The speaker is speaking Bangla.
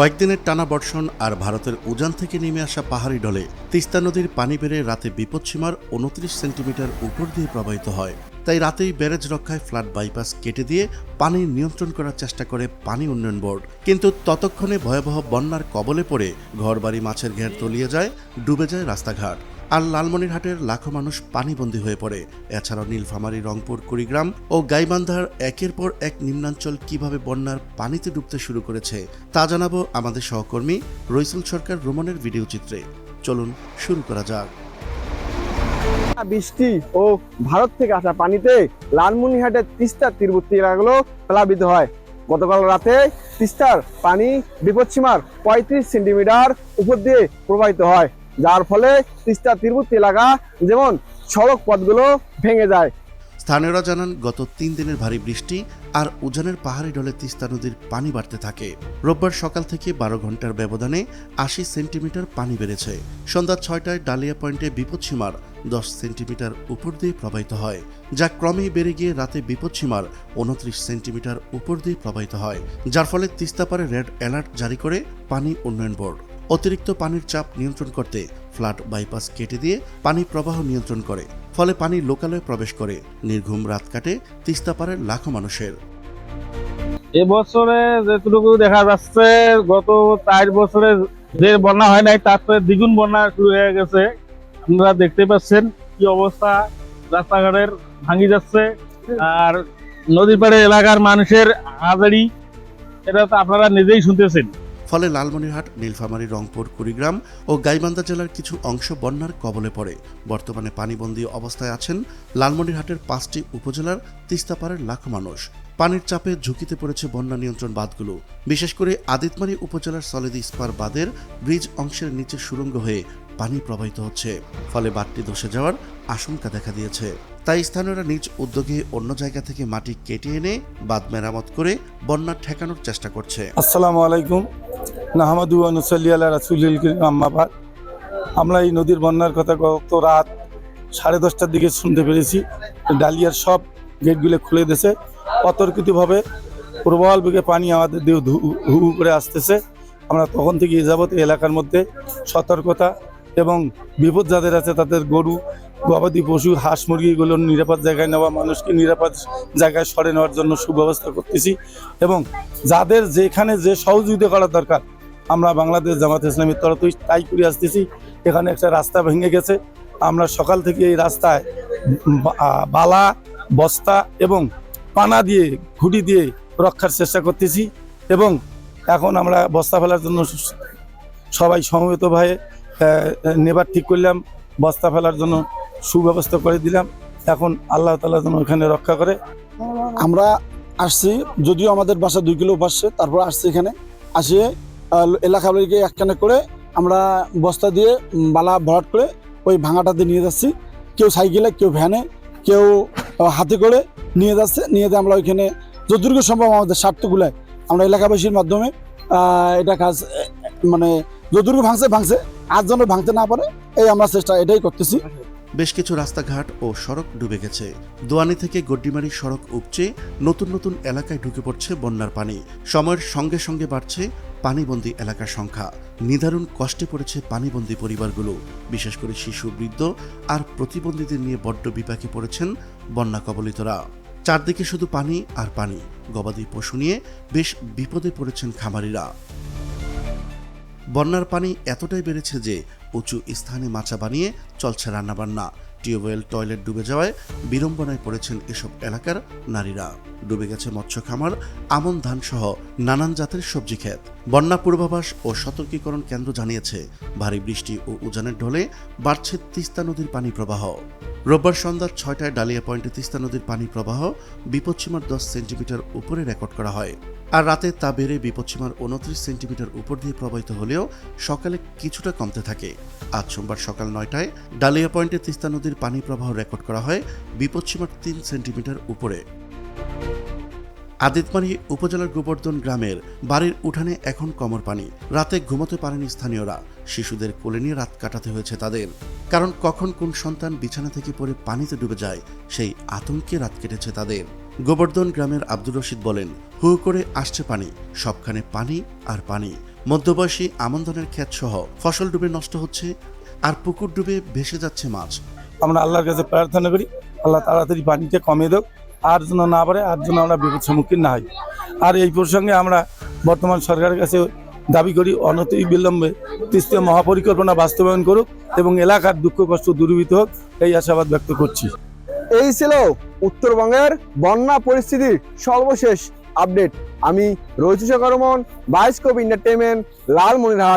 কয়েকদিনের টানা বর্ষণ আর ভারতের উজান থেকে নেমে আসা পাহাড়ি ঢলে তিস্তা নদীর পানি বেড়ে রাতে বিপদসীমার উনত্রিশ সেন্টিমিটার উপর দিয়ে প্রবাহিত হয়। তাই রাতেই ব্যারেজ রক্ষায় ফ্ল্যাট বাইপাস কেটে দিয়ে পানি নিয়ন্ত্রণ করার চেষ্টা করে পানি উন্নয়ন বোর্ড। কিন্তু ততক্ষণে ভয়াবহ বন্যার কবলে পড়ে ঘরবাড়ি মাছের ঘের তলিয়ে যায়, ডুবে যায় রাস্তাঘাট। আর লালমনিরহাটের লাখো মানুষ পানিবন্দী হয়ে পড়ে। এছাড়াও নীলফামারী, রংপুর, কুড়িগ্রাম ও গাইবান্ধার একের পর এক নিম্নাঞ্চল কীভাবে বন্যার পানিতে ডুবতে শুরু করেছে, তা জানাব আমাদের সহকর্মী রইসুল সরকার রোমনের ভিডিও চিত্রে। চলুন, শুরু করা যাক। বৃষ্টি ও ভারত থেকে আসা পানিতে লালমনিরহাটের তিস্তার তীরবর্তী এলাকাগুলো প্লাবিত হয়। গতকাল রাতে তিস্তার পানি বিপদসীমার পঁয়ত্রিশ সেন্টিমিটার উপর দিয়ে প্রবাহিত হয়। যার ফলে তিস্তা তীরবর্তী এলাকা যেমন সড়ক পথগুলো ভেঙে যায়। স্থানীয়রা জানান, গত তিন দিনের ভারী বৃষ্টি আর উজানের পাহাড়ি ডলে তিস্তা নদীর পানি বাড়তে থাকে। রোববার সকাল থেকে বারো ঘণ্টার ব্যবধানে আশি সেন্টিমিটার পানি বেড়েছে। সন্ধ্যা ছয়টায় ডালিয়া পয়েন্টে বিপদসীমার দশ সেন্টিমিটার উপর দিয়ে প্রবাহিত হয়, যা ক্রমেই বেড়ে গিয়ে রাতে বিপদসীমার উনত্রিশ সেন্টিমিটার উপর দিয়ে প্রবাহিত হয়, যার ফলে তিস্তাপারে রেড অ্যালার্ট জারি করে পানি উন্নয়ন বোর্ড। অতিরিক্ত পানির চাপ নিয়ন্ত্রণ করতে ফ্লাড বাইপাস কেটে দিয়ে পানি প্রবাহ নিয়ন্ত্রণ করে, ফলে পানি লোকালয়ে প্রবেশ করে। নির্ঘুম রাত কাটে তিস্তাপাড়ের লাখো মানুষের। এবছরে যেটুকু দেখা যাচ্ছে, গত চার বছরে যে বন্যা হয় নাই, তার থেকে দ্বিগুণ বন্যা শুরু হয়ে গেছে। আপনারা দেখতে পাচ্ছেন কি অবস্থা, রাস্তাঘাটের ভাঙি যাচ্ছে, আর নদীর পাড়ে এলাকার মানুষের হাজারি, এটা তো আপনারা নিজেই শুনতেছেন। ফলে লালমনিরহাট, নীলফামারী, রংপুর, কুড়িগ্রাম ও গাইবান্ধা জেলার কিছু অংশ বন্যার কবলে পড়ে। বর্তমানে পানিবন্দী অবস্থায় আছেন লালমনিরহাটের পাঁচটি উপজেলার তিস্তাপাড়ের লাখো মানুষ। পানির চাপে ঝুঁকিতে পড়েছে বন্যা নিয়ন্ত্রণ বাঁধগুলো। বিশেষ করে আদিতমারি উপজেলার সলেদি ইস্পার বাঁধের ব্রিজ অংশের নিচে সুরঙ্গ হয়ে পানি প্রবাহিত হচ্ছে। ফলে বাঁধটি ধসে যাওয়ার আশঙ্কা দেখা দিয়েছে। তাই স্থানীয়রা নিজ উদ্যোগে অন্য জায়গা থেকে মাটি কেটে এনে বাঁধ মেরামত করে বন্যা ঠেকানোর চেষ্টা করছে। আসসালামু আলাইকুম। নাহমাদু আনুসাল্লি আল্লাহ রাসুলিল আম্মাবাদ আমরা এই নদীর বন্যার কথা গত রাত সাড়ে দশটার দিকে শুনতে পেরেছি। ডালিয়ার সব গেটগুলো খুলে দিয়েছে। অতর্কিতভাবে প্রবল বেগে পানি আমাদের দিয়ে হু করে আসতেছে। আমরা তখন থেকে এ যাবত এলাকার মধ্যে সতর্কতা এবং বিপদ যাদের আছে তাদের গরু, গবাদি পশু, হাঁস মুরগিগুলো নিরাপদ জায়গায় নেওয়া, মানুষকে নিরাপদ জায়গায় সরে নেওয়ার জন্য সুব্যবস্থা করতেছি। এবং যাদের যেখানে যে সহযোগিতা করা দরকার আমরা বাংলাদেশ জামাত ইসলামের তরফ তাই করে আসতেছি, এখানে একটা রাস্তা ভেঙে গেছে। আমরা সকাল থেকে এই রাস্তায় বালা, বস্তা এবং পানা দিয়ে, ঘুটি দিয়ে রক্ষার চেষ্টা করতেছি এবং এখন আমরা বস্তা ফেলার জন্য সবাই সমবেতভাবে নেবার ঠিক করলাম, বস্তা ফেলার জন্য সুব্যবস্থা করে দিলাম। এখন আল্লাহ তালা যেন ওখানে রক্ষা করে। আমরা আসছি, যদিও আমাদের বাসা দুই কিলো পাশে, তারপর আসছি এখানে। আসিয়ে আহ, এলাকাবাড়িকে একখানে করে আমরা বস্তা দিয়ে বালা ভরাট করে ওই ভাঙাটাতে নিয়ে যাচ্ছি। কেউ সাইকেলে কেউ ভ্যানে কেউ হাতে করে নিয়ে যাচ্ছে। নিয়ে দিয়ে আমরা ওইখানে যতটুকু সম্ভব আমাদের স্বার্থগুলায় আমরা এলাকাবাসীর মাধ্যমে এটা কাজ মানে যতটুকু ভাঙছে ভাঙছে। আর যেন ভাঙতে না পারে এই আমরা চেষ্টা এটাই করতেছি। বেশ কিছু রাস্তাঘাট ও সড়ক ডুবে গেছে। দোয়ানি থেকে গড্ডিমারি সড়ক উপচে নতুন নতুন এলাকায় ঢুকে পড়ছে বন্যার পানি। সময়ের সঙ্গে সঙ্গে বাড়ছে পানিবন্দী এলাকার সংখ্যা। নিদারুণ কষ্টে পড়েছে পানিবন্দী পরিবারগুলো। বিশেষ করে শিশু, বৃদ্ধ আর প্রতিবন্ধীদের নিয়ে বড্ড বিপাকে পড়েছেন বন্যা কবলিতরা। চারদিকে শুধু পানি আর পানি। গবাদি পশু নিয়ে বেশ বিপদে পড়েছেন খামারিরা। বন্যার পানি এতটাই বেড়েছে যে উঁচু স্থানে মাচা বানিয়ে চলছে রান্নাবান্না। টিউবওয়েল টয়লেট ডুবে যাওয়ায় বিড়ম্বনায় পড়েছেন এসব এলাকার নারীরা। ডুবে গেছে মৎস্য খামার, আমন ধান সহ নানান জাতের সবজি ক্ষেত। বন্যা পূর্বাভাস ও সতর্কীকরণ কেন্দ্র জানিয়েছে, ভারী বৃষ্টি ও উজানের ঢলে বাড়ছে তিস্তা নদীর পানি প্রবাহ। রোববার সন্ধ্যা ছয়টায় ডালিয়া পয়েন্টে তিস্তা নদীর পানি প্রবাহ বিপদসীমার দশ সেন্টিমিটার উপরে রেকর্ড করা হয়। আর রাতে তা বেড়ে বিপদসীমার উনত্রিশ সেন্টিমিটার উপর দিয়ে প্রবাহিত হলেও সকালে কিছুটা কমতে থাকে। আজ সোমবার সকাল নয়টায় ডালিয়া পয়েন্টে তিস্তা নদীর পানি প্রবাহ রেকর্ড করা হয় বিপদসীমার তিন সেন্টিমিটার উপরে। আদিতমারি উপজেলার গোবর্ধন গ্রামের বাড়ির উঠানে এখন কমর পানি। রাতে ঘুমোতে পারেনি স্থানীয়রা। শিশুদের কোলে নিয়ে রাত কাটাতে হয়েছে তাদের। কারণ কখন কোন সন্তান বিছানা থেকে পড়ে পানিতে ডুবে যায়, সেই আতঙ্কে রাত কেটেছে তাদের। গোবর্ধন গ্রামের আব্দুর রশিদ বলেন, হু করে আসছে পানি, সবখানে পানি আর পানি। মধ্যবয়সী আমন্দনের ক্ষেত সহ ফসল ডুবে নষ্ট হচ্ছে, আর পুকুর ডুবে ভেসে যাচ্ছে মাছ। আমরা আল্লাহর কাছে প্রার্থনা করি, আল্লাহ তাড়াতাড়ি পানিটা কমিয়ে দেব আর যেন না পারে, আর যেন আমরা বিপদ সম্মুখীন না হই। আর এই প্রসঙ্গে আমরা বর্তমান সরকারের কাছে দাবি করি, অনতি বিলম্বে তিস্তা মহাপরিকল্পনা বাস্তবায়ন করুক এবং এলাকার দুঃখ, কষ্ট দূরীভূত হোক, এই আশাবাদ ব্যক্ত করছি। এই ছিল উত্তরবঙ্গের বন্যা পরিস্থিতির সর্বশেষ আপডেট। আমি রয়েছে করমন বাইস্কোপ এন্টারটেনমেন্ট লালমনিরহাট।